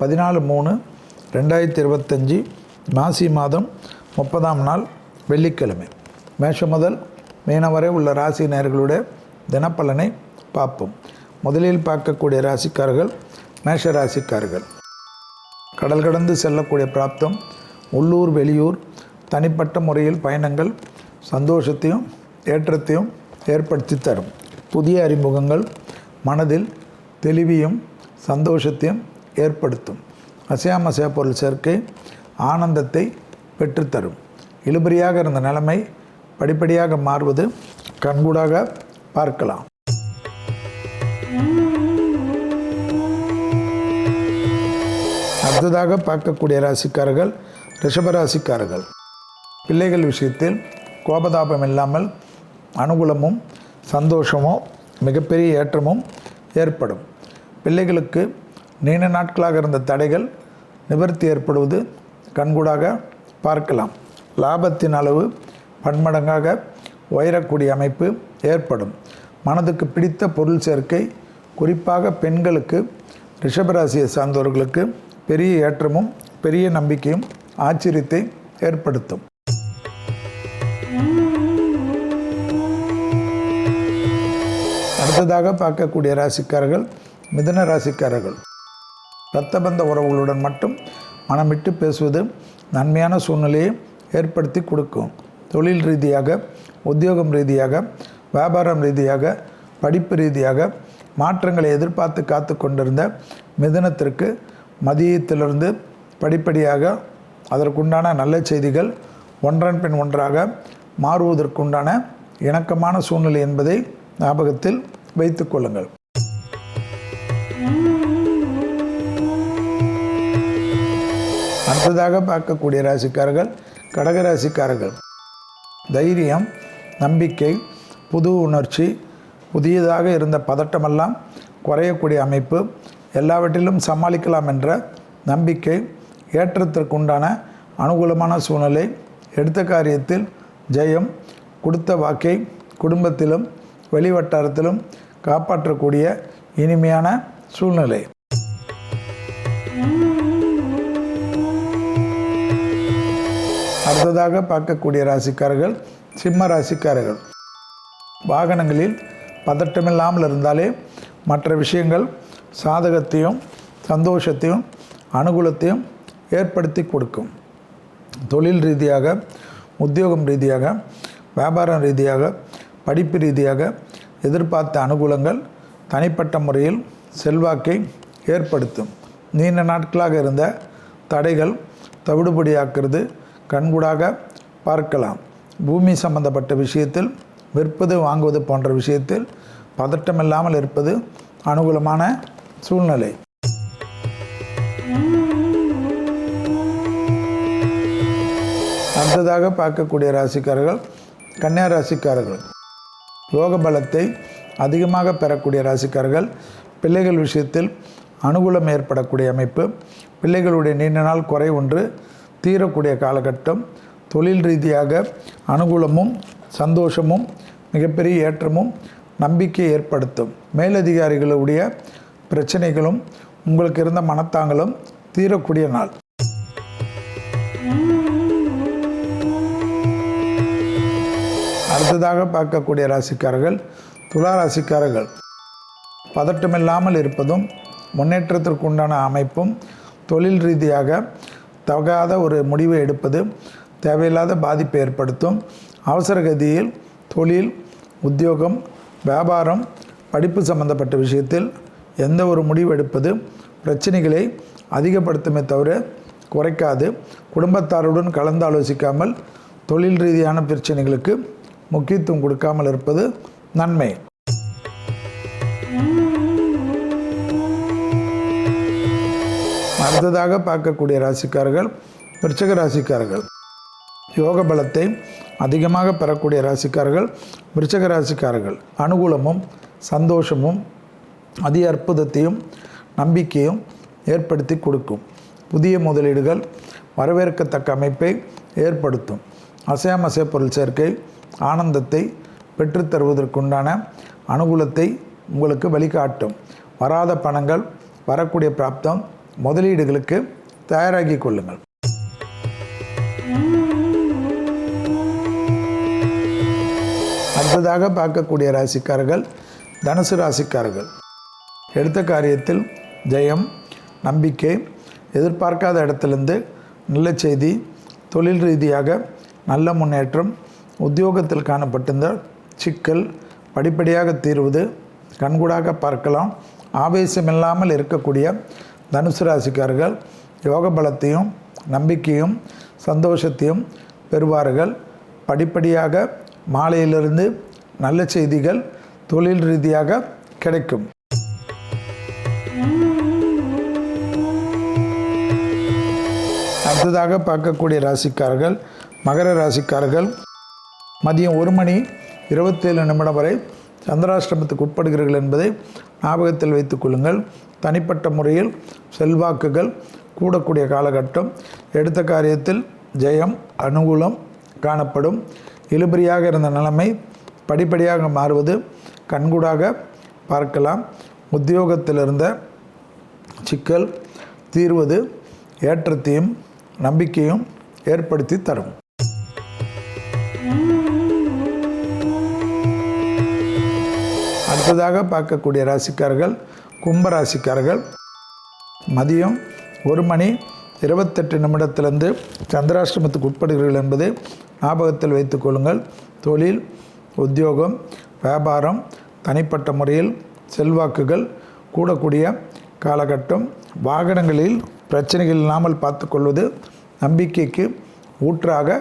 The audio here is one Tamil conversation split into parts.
பதினாலு மூணு ரெண்டாயிரத்தி இருபத்தஞ்சி மாசி மாதம் முப்பதாம் நாள் வெள்ளிக்கிழமை. மேஷம் முதல் மீனம் வரை உள்ள ராசி நேர்களுடைய தினப்பலனை பார்ப்போம். முதலில் பார்க்கக்கூடிய ராசிக்காரர்கள் மேஷ ராசிக்காரர்கள். கடல் கடந்து செல்லக்கூடிய பிராப்தம் உள்ளூர் வெளியூர் தனிப்பட்ட முறையில் பயணங்கள் சந்தோஷத்தையும் ஏற்றத்தையும் ஏற்படுத்தி தரும். புதிய அறிமுகங்கள் மனதில் தெளிவையும் சந்தோஷத்தையும் ஏற்படுத்தும். அசையாமசைய பொருள் சேர்க்கை ஆனந்தத்தை பெற்றுத்தரும். இழுபறியாக இருந்த நிலைமை படிப்படியாக மாறுவது கண்கூடாக பார்க்கலாம். அடுத்ததாக பார்க்கக்கூடிய ராசிக்காரர்கள் ரிஷபராசிக்காரர்கள் பிள்ளைகள் விஷயத்தில் கோபதாபம் இல்லாமல் அனுகூலமும் சந்தோஷமும் மிகப்பெரிய ஏற்றமும் ஏற்படும். பிள்ளைகளுக்கு நீண்ட நாட்களாக இருந்த தடைகள் நிவர்த்தி ஏற்படுவது கண்கூடாக பார்க்கலாம். லாபத்தின் அளவு பன்மடங்காக உயரக்கூடிய அமைப்பு ஏற்படும். மனதுக்கு பிடித்த பொருள் சேர்க்கை குறிப்பாக பெண்களுக்கு ரிஷபராசியை சார்ந்தவர்களுக்கு பெரிய ஏற்றமும் பெரிய நம்பிக்கையும் ஆச்சரியத்தை ஏற்படுத்தும். அடுத்ததாக பார்க்கக்கூடிய ராசிக்காரர்கள் மிதன ராசிக்காரர்கள். இரத்தபந்த உறவுகளுடன் மட்டும் மனமிட்டு பேசுவது நன்மையான சூழ்நிலையை ஏற்படுத்தி கொடுக்கும். தொழில் ரீதியாக உத்தியோகம் ரீதியாக வியாபாரம் ரீதியாக படிப்பு ரீதியாக மாற்றங்களை எதிர்பார்த்து காத்து கொண்டிருந்த மிதனத்திற்கு மதியத்திலிருந்து படிப்படியாக அதற்குண்டான நல்ல செய்திகள் ஒன்றன் பின் ஒன்றாக மாறுவதற்குண்டான இணக்கமான சூழ்நிலை என்பதை ஞாபகத்தில் வைத்துக்கொள்ளுங்கள் அடுத்ததாக பார்க்கக்கூடிய ராசிக்காரர்கள் கடக ராசிக்காரர்கள். தைரியம் நம்பிக்கை புது உணர்ச்சி புதியதாக இருந்த பதட்டமெல்லாம் குறையக்கூடிய அமைப்பு எல்லாவற்றிலும் சமாளிக்கலாம் என்ற நம்பிக்கை ஏற்றத்திற்குண்டான அனுகூலமான சூழ்நிலை எடுத்த காரியத்தில் ஜெயம் கொடுத்த வாக்கை குடும்பத்திலும் வெளிவட்டாரத்திலும் காப்பாற்றக்கூடிய இனிமையான சூழ்நிலை. அடுத்ததாக பார்க்கக்கூடிய ராசிக்காரர்கள் சிம்ம ராசிக்காரர்கள். வாகனங்களில் பதட்டமில்லாமல் இருந்தாலே மற்ற விஷயங்கள் சாதகத்தையும் சந்தோஷத்தையும் அனுகூலத்தையும் ஏற்படுத்தி கொடுக்கும். தொழில் ரீதியாக உத்தியோகம் ரீதியாக வியாபாரம் ரீதியாக படிப்பு ரீதியாக எதிர்பார்த்த அனுகூலங்கள் தனிப்பட்ட முறையில் செல்வாக்கை ஏற்படுத்தும். நீண்ட நாட்களாக இருந்த தடைகள் தவிடுபடியாக்குறது கண்கூடாக பார்க்கலாம். பூமி சம்பந்தப்பட்ட விஷயத்தில் விற்பது வாங்குவது போன்ற விஷயத்தில் பதட்டமில்லாமல் இருப்பது அனுகூலமான சூழ்நிலை. அடுத்ததாக பார்க்கக்கூடிய ராசிக்காரர்கள் கன்னியா ராசிக்காரர்கள். யோக பலத்தை அதிகமாக பெறக்கூடிய ராசிக்காரர்கள் பிள்ளைகள் விஷயத்தில் அனுகூலம் ஏற்படக்கூடிய அமைப்பு பிள்ளைகளுடைய நீண்ட நாள் குறை ஒன்று தீரக்கூடிய காலகட்டம் தொழில் ரீதியாக அனுகூலமும் சந்தோஷமும் மிகப்பெரிய ஏற்றமும் நம்பிக்கை ஏற்படுத்தும். மேலதிகாரிகளுடைய பிரச்சனைகளும் உங்களுக்கு இருந்த மனத்தாங்களும் தீரக்கூடிய நாள். அடுத்ததாக பார்க்கக்கூடிய ராசிக்காரர்கள் துலா ராசிக்காரர்கள். பதட்டமில்லாமல் இருப்பதும் முன்னேற்றத்திற்கு உண்டான அமைப்பும் தொழில் ரீதியாக தகாத ஒரு முடிவை எடுப்பது தேவையில்லாத பாதிப்பை ஏற்படுத்தும். அவசரகதியில் தொழில் உத்தியோகம் வியாபாரம் படிப்பு சம்பந்தப்பட்ட விஷயத்தில் எந்த ஒரு முடிவு எடுப்பது பிரச்சனைகளை அதிகப்படுத்துமே தவிர குறைக்காது. குடும்பத்தாருடன் கலந்து ஆலோசிக்காமல் தொழில் ரீதியான பிரச்சனைகளுக்கு முக்கியத்துவம் கொடுக்காமல் இருப்பது நன்மை. அடுத்ததாக பார்க்கக்கூடிய ராசிக்காரர்கள் விருச்சக ராசிக்காரர்கள். யோக பலத்தை அதிகமாக பெறக்கூடிய ராசிக்காரர்கள் விருச்சக ராசிக்காரர்கள். அனுகூலமும் சந்தோஷமும் அதி அற்புதத்தையும் நம்பிக்கையும் ஏற்படுத்தி கொடுக்கும். புதிய முதலீடுகள் வரவேற்கத்தக்க அமைப்பை ஏற்படுத்தும். அசையாமசை பொருள் சேர்க்கை ஆனந்தத்தை பெற்றுத்தருவதற்குண்டான அனுகூலத்தை உங்களுக்கு வழிகாட்டும். வராத பணங்கள் வரக்கூடிய பிராப்தம் முதலீடுகளுக்கு தயாராகி கொள்ளுங்கள். அடுத்ததாக பார்க்கக்கூடிய ராசிக்காரர்கள் தனுசு ராசிக்காரர்கள். எடுத்த காரியத்தில் ஜெயம் நம்பிக்கை எதிர்பார்க்காத இடத்திலிருந்து நல்ல செய்தி தொழில் ரீதியாக நல்ல முன்னேற்றம் உத்தியோகத்தில் காணப்பட்டிருந்த சிக்கல் படிப்படியாக தீர்வது கண்கூடாக பார்க்கலாம் ஆவேசமில்லாமல் இருக்கக்கூடிய தனுசு ராசிக்காரர்கள் யோக பலத்தையும் நம்பிக்கையும் சந்தோஷத்தையும் பெறுவார்கள். படிப்படியாக மாலையிலிருந்து நல்ல செய்திகள் தொழில் ரீதியாக கிடைக்கும். அடுத்ததாக பார்க்கக்கூடிய ராசிக்காரர்கள் மகர ராசிக்காரர்கள் மதியம் ஒரு மணி இருபத்தேழு நிமிடம் வரை சந்திராஷ்டிரமத்துக்கு உட்படுகிறீர்கள் என்பதை ஞாபகத்தில் வைத்துக் கொள்ளுங்கள். தனிப்பட்ட முறையில் செல்வாக்குகள் கூடக்கூடிய காலகட்டம். எடுத்த காரியத்தில் ஜெயம் அனுகூலம் காணப்படும். இழுபறியாக இருந்த நிலைமை படிப்படியாக மாறுவது கண்கூடாக பார்க்கலாம். உத்தியோகத்தில் இருந்த சிக்கல் தீர்வது ஏற்றத்தையும் நம்பிக்கையும் ஏற்படுத்தி தரும். அடுத்ததாக பார்க்கக்கூடிய ராசிக்காரர்கள் கும்பராசிக்காரர்கள் மதியம் ஒரு மணி இருபத்தெட்டு நிமிடத்திலிருந்து சந்திராஷ்டிரமத்துக்கு உட்படுகிறீர்கள் என்பது ஞாபகத்தில் வைத்துக்கொள்ளுங்கள் தொழில் உத்தியோகம் வியாபாரம் தனிப்பட்ட முறையில் செல்வாக்குகள் கூடக்கூடிய காலகட்டம் வாகனங்களில் பிரச்சனைகள் இல்லாமல் பார்த்துக்கொள்வது நம்பிக்கைக்கு ஊற்றாக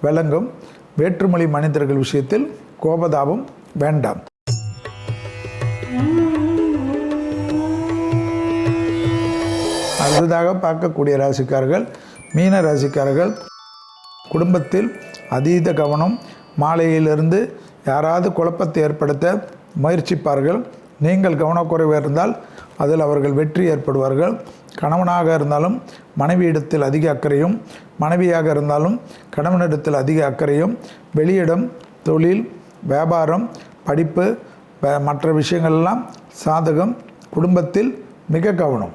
விளங்கும் வேற்றுமொழி மனிதர்கள் விஷயத்தில் கோபதாபம் வேண்டாம். அடுத்ததாக பார்க்கக்கூடிய ராசிக்காரர்கள் மீன ராசிக்காரர்கள் குடும்பத்தில் அதீத கவனம் மாலையிலிருந்து யாராவது குழப்பத்தை ஏற்படுத்த முயற்சிப்பார்கள். நீங்கள் கவனக்குறைவு இருந்தால் அதில் அவர்கள் வெற்றி ஏற்படுவார்கள். கணவனாக இருந்தாலும் மனைவியிடத்தில் அதிக அக்கறையும் மனைவியாக இருந்தாலும் கணவனிடத்தில் அதிக அக்கறையும் வெளியிடம் தொழில் வியாபாரம் படிப்பு மற்ற விஷயங்கள்லாம் சாதகம் குடும்பத்தில் மிக கவனம்.